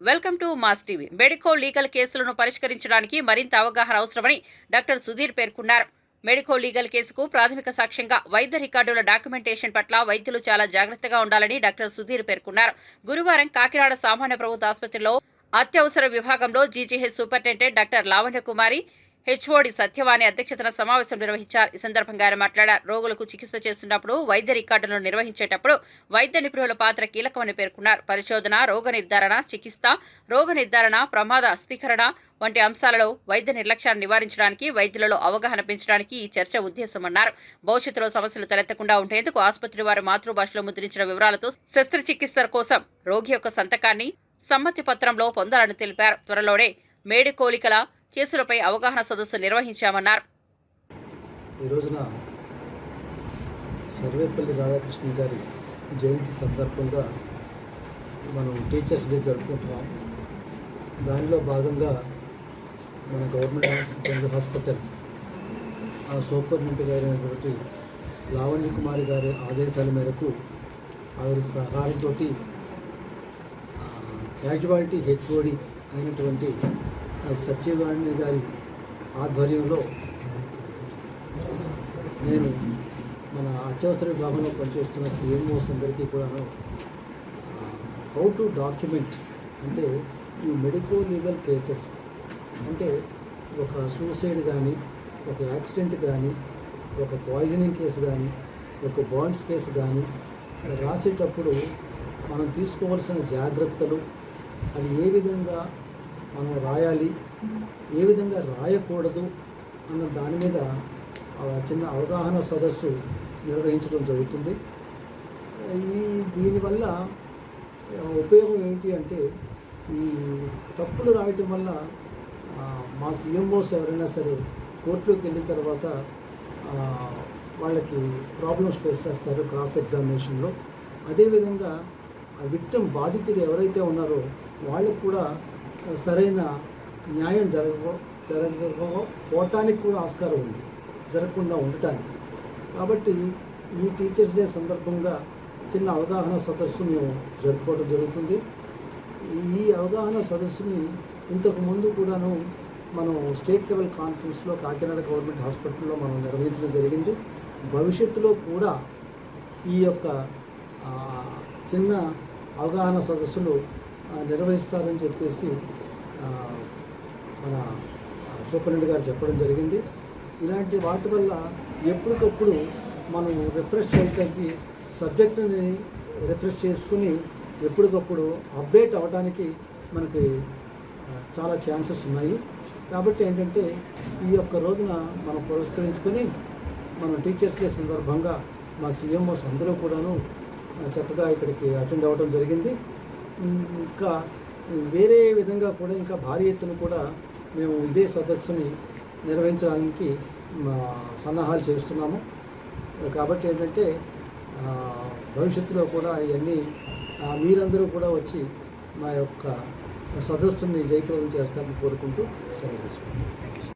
Welcome to Mass TV. Medico legal కేసులను పరిష్కరించడానికి మరింత అవగాహన అవసరమని డాక్టర్ సుధీర్ పేర్కొన్నారు. మెడికో లీగల్ కేసుకు ప్రాథమిక సాక్ష్యంగా వైద్య రికార్డుల డాక్యుమెంటేషన్ పట్ల వైద్యులు చాలా జాగ్రత్తగా ఉండాలని డాక్టర్ సుధీర్ పేర్కొన్నారు. గురువారం కాకినాడ సామాన్య ప్రభుత్వ ఆసుపత్రిలో అత్యవసర విభాగంలో GGH superintendent doctor Lavanya Kumari HOD Satyavani అధ్యక్షతన సమావేశం నిర్వహించారు. ఈ సందర్భంగా ఆయన మాట్లాడారు. రోగులకు చికిత్స చేస్తున్నప్పుడు వైద్య రికార్డులను నిర్వహించేటప్పుడు వైద్య నిపుణుల పాత్ర కీలకమని పేర్కొన్నారు. పరిశోధన రోగ నిర్ధారణ చికిత్స రోగ నిర్ధారణ ప్రమాద అస్థీకరణ వంటి అంశాలలో వైద్య నిర్లక్ష్యాన్ని నివారించడానికి వైద్యులలో అవగాహన పెంచడానికి ఈ చర్చ ఉద్దేశమన్నారు. భవిష్యత్తులో సమస్యలు తలెత్తకుండా ఉండేందుకు ఆసుపత్రి వారి మాతృభాషలో ముద్రించిన వివరాలతో శస్త్రచికిత్స కోసం రోగి యొక్క సంతకాన్ని సమ్మతి పత్రంలో పొందాలని తెలిపారు. త్వరలోనే మేడికోలికల కేసులపై అవగాహన సదస్సు నిర్వహించామన్నారు. ఈ రోజున సర్వేపల్లి రాధాకృష్ణ గారి జయంతి సందర్భంగా మనం టీచర్స్ డే జరుపుకుంటున్నాం. దానిలో భాగంగా మన గవర్నమెంట్ జనరల్ హాస్పిటల్ ఆ సూపరింటెండెంట్ గారైనటువంటి లావణ్య కుమారి గారి ఆదేశాల మేరకు ఆవిడ సహాయంతో క్యాజువాలిటీ హెచ్ఓడి అయినటువంటి సత్యవాణి గారి ఆధ్వర్యంలో నేను మన అత్యవసర విభాగంలో పనిచేస్తున్న సిఎంఓస్ అందరికీ కూడాను హౌ టు డాక్యుమెంట్ అంటే ఈ మెడికో లీగల్ కేసెస్ అంటే ఒక సూసైడ్ కానీ ఒక యాక్సిడెంట్ కానీ ఒక పాయిజనింగ్ కేసు కానీ ఒక బాండ్స్ కేసు కానీ రాసేటప్పుడు మనం తీసుకోవాల్సిన జాగ్రత్తలు అది ఏ విధంగా మనం రాయాలి. ఏ విధంగా రాయకూడదు అన్న దాని మీద చిన్న అవగాహన సదస్సు నిర్వహించడం జరుగుతుంది. ఈ దీనివల్ల ఉపయోగం ఏంటి అంటే ఈ తప్పులు రాయటం వల్ల మా సీఎంఓస్ ఎవరైనా సరే కోర్టులోకి వెళ్ళిన తర్వాత వాళ్ళకి ప్రాబ్లమ్స్ ఫేస్ చేస్తారు క్రాస్ ఎగ్జామినేషన్లో. అదేవిధంగా ఆ విక్టమ్ బాధితుడు ఎవరైతే ఉన్నారో వాళ్ళకు కూడా సరైన న్యాయం జరగ జరగకపోవటానికి కూడా ఆస్కారం ఉంది. జరగకుండా ఉండటానికి. కాబట్టి ఈ టీచర్స్ డే సందర్భంగా చిన్న అవగాహన సదస్సు మేము జరుపుకోవడం జరుగుతుంది. ఈ అవగాహన సదస్సుని ఇంతకు ముందు కూడాను మనం స్టేట్ లెవెల్ కాన్ఫరెన్స్లో కాకినాడ గవర్నమెంట్ హాస్పిటల్లో మనం నిర్వహించడం జరిగింది. భవిష్యత్తులో కూడా ఈ యొక్క చిన్న అవగాహన సదస్సులు నిర్వహిస్తారని చెప్పేసి మన సూపరింటెండెంట్ గారు చెప్పడం జరిగింది. ఇలాంటి వాటి వల్ల ఎప్పటికప్పుడు మనం రిఫ్రెష్ చేయడానికి సబ్జెక్టుని రిఫ్రెష్ చేసుకుని ఎప్పటికప్పుడు అప్డేట్ అవ్వడానికి మనకి చాలా ఛాన్సెస్ ఉన్నాయి. కాబట్టి ఏంటంటే ఈ యొక్క రోజున మనం పురస్కరించుకొని మనం టీచర్స్ డే సందర్భంగా మా సీఎంఓస్ అందరూ కూడాను చక్కగా ఇక్కడికి అటెండ్ అవ్వడం జరిగింది. ఇంకా వేరే విధంగా కూడా ఇంకా భారీ ఎత్తున కూడా మేము ఇదే సదస్సుని నిర్వహించడానికి మా సన్నాహాలు చేస్తున్నాము. కాబట్టి ఏంటంటే భవిష్యత్తులో కూడా ఇవన్నీ మీరందరూ కూడా వచ్చి మా యొక్క సదస్సుని జయప్రదం చేస్తారని కోరుకుంటూ సెలవు తీసుకుంటాం